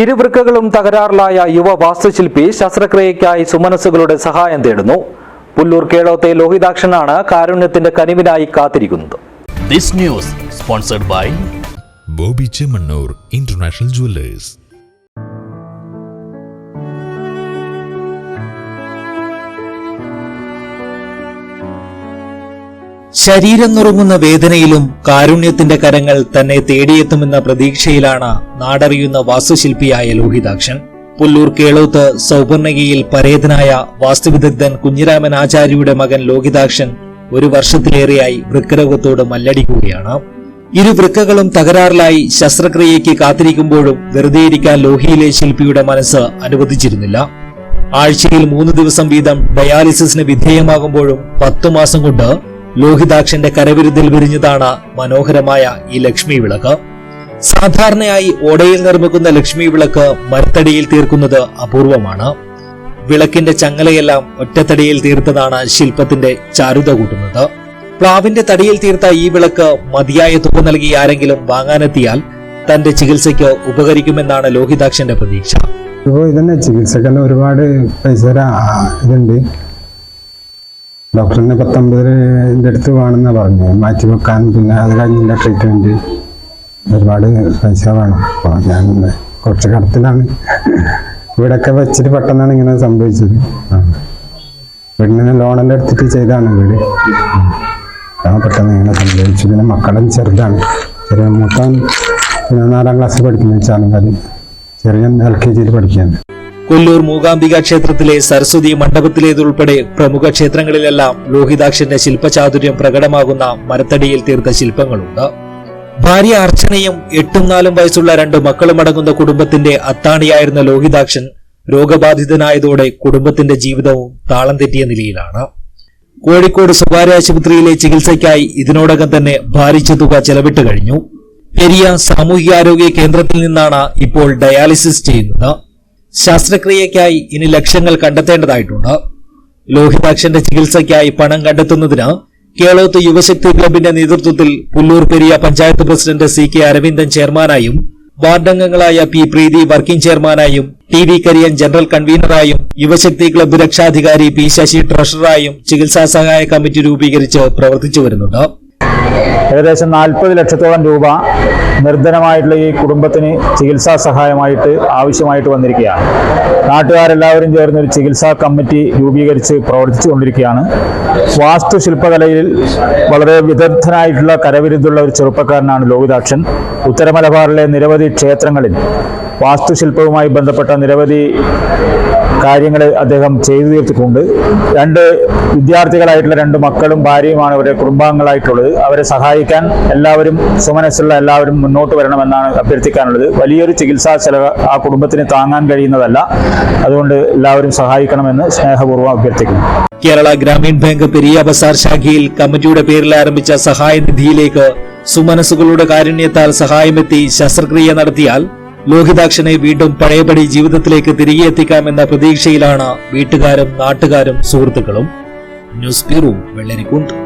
ഇരുവൃക്കകളും തകരാറിലായ യുവ വാസ്തുശില്പി ശസ്ത്രക്രിയയ്ക്കായി സുമനസ്സുകളുടെ സഹായം തേടുന്നു. പുല്ലൂർ കേളോത്തെ ലോഹിതാക്ഷനാണ് കാരുണ്യത്തിന്റെ കനിവിനായി കാത്തിരിക്കുന്നത്. This news sponsored by Boby Chemmanur international jewellers. ശരീരം നുറുങ്ങുന്ന വേദനയിലും കാരുണ്യത്തിന്റെ കരങ്ങൾ തന്നെ തേടിയെത്തുമെന്ന പ്രതീക്ഷയിലാണ് നാടറിയുന്ന വാസ്തുശില്പിയായ ലോഹിതാക്ഷൻ. പുല്ലൂർ കേളോത്ത് സൗപർണകിയിൽ പരേതനായ വാസ്തുവിദഗ്ധൻ കുഞ്ഞിരാമൻ ആചാര്യയുടെ മകൻ ലോഹിതാക്ഷൻ ഒരു വർഷത്തിലേറെയായി വൃക്കരോഗത്തോട് മല്ലടിക്കുകയാണ്. ഇരു വൃക്കകളും തകരാറിലായി ശസ്ത്രക്രിയയ്ക്ക് കാത്തിരിക്കുമ്പോഴും വെറുതെയിരിക്കാൻ ലോഹിയിലെ ശില്പിയുടെ മനസ്സ് അനുവദിച്ചിരുന്നില്ല. ആഴ്ചയിൽ മൂന്ന് ദിവസം വീതം ഡയാലിസിസിന് വിധേയമാകുമ്പോഴും പത്തു മാസം കൊണ്ട് ലോഹിതാക്ഷന്റെ കരവിരുതിൽ വിരിഞ്ഞതാണ് മനോഹരമായ ഈ ലക്ഷ്മി വിളക്ക്. സാധാരണയായി ഓടയിൽ നിർമ്മിക്കുന്ന ലക്ഷ്മി വിളക്ക് മരത്തടിയിൽ തീർക്കുന്നത് അപൂർവമാണ്. വിളക്കിന്റെ ചങ്ങലയെല്ലാം ഒറ്റത്തടിയിൽ തീർത്തതാണ് ശില്പത്തിന്റെ ചാരുത കൂട്ടുന്നത്. പ്ലാവിന്റെ തടിയിൽ തീർത്ത ഈ വിളക്ക് മതിയായ തുക നൽകി ആരെങ്കിലും വാങ്ങാനെത്തിയാൽ തന്റെ ചികിത്സയ്ക്ക് ഉപകരിക്കുമെന്നാണ് ലോഹിതാക്ഷന്റെ പ്രതീക്ഷ. ഇപ്പോൾ ഇതന്നെ ചികിത്സക്കെല്ലാം ഒരുപാട് പൈസ ഇതുണ്ട്. ഡോക്ടറിനെ പത്തൊമ്പതിന്റെ അടുത്ത് വേണമെന്ന് പറഞ്ഞു മാറ്റി വെക്കാൻ പിന്നെ അത് കഴിഞ്ഞില്ല ട്രീറ്റ്മെന്റ് ഒരുപാട് പൈസ വേണം. അപ്പോൾ ഞാൻ കുറച്ച് കടത്തിലാണ്. വീടൊക്കെ വെച്ചിട്ട് പെട്ടെന്നാണ് ഇങ്ങനെ സംഭവിച്ചത്. ആ. വീടിന് ലോണെല്ലാം എടുത്തിട്ട് ചെയ്താണ് വീട്. അതാണ് പെട്ടെന്ന് ഇങ്ങനെ സംഭവിച്ചു. പിന്നെ മക്കളും ചെറുതാണ്. ചെറിയ മൊത്തം നാലാം ക്ലാസ്സിൽ പഠിക്കുന്ന കാര്യം ചെറിയ എൽ കെ ജിയിൽ പഠിക്കുകയാണ്. കൊല്ലൂർ മൂകാംബിക ക്ഷേത്രത്തിലെ സരസ്വതി മണ്ഡപത്തിലേതുൾപ്പെടെ പ്രമുഖ ക്ഷേത്രങ്ങളിലെല്ലാം ലോഹിതാക്ഷന്റെ ശില്പചാതുര്യം പ്രകടമാകുന്ന മരത്തടിയിൽ തീർത്ത ശില്പങ്ങളുണ്ട്. ഭാര്യ അർച്ചനയും എട്ടും നാലും വയസ്സുള്ള രണ്ട് മക്കളും അടങ്ങുന്ന കുടുംബത്തിന്റെ അത്താണിയായിരുന്ന ലോഹിതാക്ഷൻ രോഗബാധിതനായതോടെ കുടുംബത്തിന്റെ ജീവിതവും താളം തെറ്റിയ നിലയിലാണ്. കോഴിക്കോട് സ്വകാര്യ ആശുപത്രിയിലെ ചികിത്സയ്ക്കായി ഇതിനോടകം തന്നെ ഭാരിച്ച തുക ചെലവിട്ട് കഴിഞ്ഞു. പെരിയ സാമൂഹികാരോഗ്യ കേന്ദ്രത്തിൽ നിന്നാണ് ഇപ്പോൾ ഡയാലിസിസ് ചെയ്യുന്നത്. ശസ്ത്രക്രിയയ്ക്കായി ഇനി ലക്ഷങ്ങൾ കണ്ടെത്തേണ്ടതായിട്ടുണ്ട്. ലോഹിതാക്ഷന്റെ ചികിത്സയ്ക്കായി പണം കണ്ടെത്തുന്നതിന് കേളോത്ത് യുവശക്തി ക്ലബിന്റെ നേതൃത്വത്തിൽ Pullur Periya panchayat president C K Aravindan ചെയർമാനായും വാർഡംഗങ്ങളായ പി പ്രീതി വർക്കിംഗ് ചെയർമാനായും ടി വി കരിയൻ ജനറൽ കൺവീനറായും യുവശക്തി ക്ലബ്ബ് രക്ഷാധികാരി പി ശശി ട്രഷററായും ചികിത്സാ സഹായ കമ്മിറ്റി രൂപീകരിച്ച് പ്രവർത്തിച്ചു വരുന്നുണ്ട്. ഏകദേശം നാൽപ്പത് ലക്ഷത്തോളം രൂപ നിർധനമായിട്ടുള്ള ഈ കുടുംബത്തിന് ചികിത്സാ സഹായമായിട്ട് ആവശ്യമായിട്ട് വന്നിരിക്കുകയാണ്. നാട്ടുകാരെല്ലാവരും ചേർന്ന് ഒരു ചികിത്സാ കമ്മിറ്റി രൂപീകരിച്ച് പ്രവർത്തിച്ചു കൊണ്ടിരിക്കുകയാണ് വാസ്തുശില്പകലയിൽ വളരെ വിദഗ്ധനായിട്ടുള്ള കരവിരുദ്ധുള്ള ഒരു ചെറുപ്പക്കാരനാണ് ലോഹിതാക്ഷൻ. ഉത്തരമലബാറിലെ നിരവധി ക്ഷേത്രങ്ങളിൽ വാസ്തുശില്പവുമായി ബന്ധപ്പെട്ട നിരവധി കാര്യങ്ങൾ അദ്ദേഹം ചെയ്തു തീർത്തിട്ടുണ്ട്. രണ്ട് വിദ്യാർത്ഥികളായിട്ടുള്ള രണ്ട് മക്കളും ഭാര്യയുമാണ് അവരുടെ കുടുംബാംഗങ്ങളായിട്ടുള്ളത്. അവരെ സഹായിക്കാൻ എല്ലാവരും സുമനസ്സുള്ള എല്ലാവരും മുന്നോട്ട് വരണമെന്നാണ് അഭ്യർത്ഥിക്കാനുള്ളത്. വലിയൊരു ചികിത്സാ ചെലവ് ആ കുടുംബത്തിന് താങ്ങാൻ കഴിയുന്നതല്ല. അതുകൊണ്ട് എല്ലാവരും സഹായിക്കണമെന്ന് സ്നേഹപൂർവം അഭ്യർത്ഥിക്കുന്നു. കേരള ഗ്രാമീൺ ബാങ്ക് പെരിയ ബസാർ ശാഖയിൽ കമ്മിറ്റിയുടെ പേരിൽ ആരംഭിച്ച സഹായ നിധിയിലേക്ക് സുമനസ്സുകളുടെ കാരുണ്യത്താൽ സഹായമെത്തി ശസ്ത്രക്രിയ നടത്തിയാൽ ലോഹിതാക്ഷനെ വീണ്ടും പഴയപടി ജീവിതത്തിലേക്ക് തിരികെ എത്തിക്കാമെന്ന പ്രതീക്ഷയിലാണ് വീട്ടുകാരും നാട്ടുകാരും സുഹൃത്തുക്കളും. News bureau Vellarikundu.